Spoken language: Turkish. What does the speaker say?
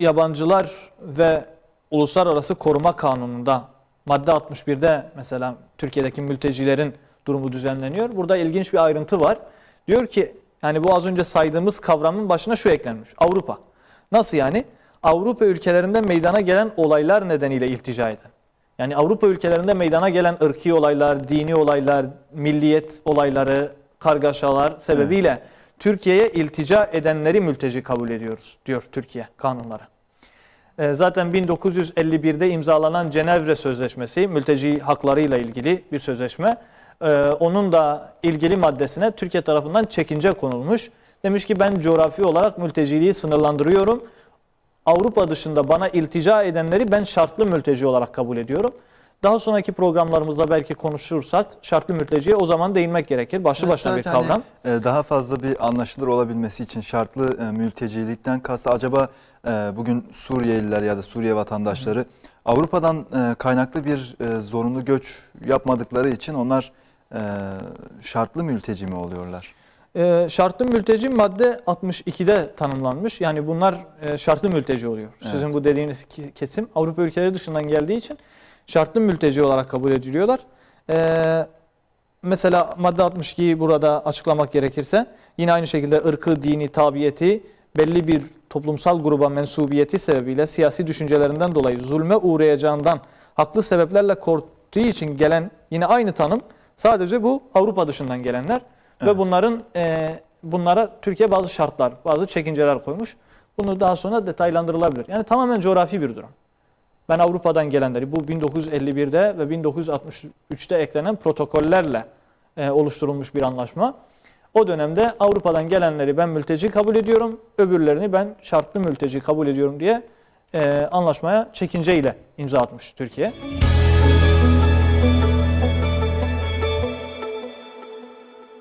yabancılar ve uluslararası koruma kanununda madde 61'de mesela Türkiye'deki mültecilerin durumu düzenleniyor. Burada ilginç bir ayrıntı var. Diyor ki yani bu az önce saydığımız kavramın başına şu eklenmiş. Avrupa. Nasıl yani? Avrupa ülkelerinde meydana gelen olaylar nedeniyle iltica eden. Yani Avrupa ülkelerinde meydana gelen ırki olaylar, dini olaylar, milliyet olayları, kargaşalar sebebiyle Türkiye'ye iltica edenleri mülteci kabul ediyoruz diyor Türkiye kanunları. Ee, Zaten 1951'de imzalanan Cenevre Sözleşmesi mülteci haklarıyla ilgili bir sözleşme. Ee, Onun da ilgili maddesine Türkiye tarafından çekince konulmuş. Demiş ki ben coğrafi olarak mülteciliği sınırlandırıyorum. Avrupa dışında bana iltica edenleri ben şartlı mülteci olarak kabul ediyorum. Daha sonraki programlarımızda belki konuşursak şartlı mülteciye o zaman değinmek gerekir. Başlı başına bir hani, kavram. e, daha fazla bir anlaşılır olabilmesi için şartlı e, mültecilikten kastı acaba e, bugün Suriyeliler ya da Suriye vatandaşları Avrupa'dan kaynaklı bir zorunlu göç yapmadıkları için onlar şartlı mülteci mi oluyorlar? Şartlı mülteci madde 62'de tanımlanmış. Yani bunlar e, şartlı mülteci oluyor. Sizin Evet. bu dediğiniz kesim Avrupa ülkeleri dışından geldiği için şartlı mülteci olarak kabul ediliyorlar. Ee, mesela madde 62'yi burada açıklamak gerekirse yine aynı şekilde ırkı, dini, tabiyeti belli bir toplumsal gruba mensubiyeti sebebiyle siyasi düşüncelerinden dolayı zulme uğrayacağından haklı sebeplerle korktuğu için gelen yine aynı tanım sadece bu Avrupa dışından gelenler ve Evet. bunların e, bunlara Türkiye bazı şartlar, bazı çekinceler koymuş. Bunu daha sonra detaylandırılabilir. Yani tamamen coğrafi bir durum. Ben Avrupa'dan gelenleri bu 1951'de ve 1963'te eklenen protokollerle e, oluşturulmuş bir anlaşma. O dönemde Avrupa'dan gelenleri ben mülteci kabul ediyorum, öbürlerini ben şartlı mülteci kabul ediyorum diye e, anlaşmaya çekinceyle imza atmış Türkiye.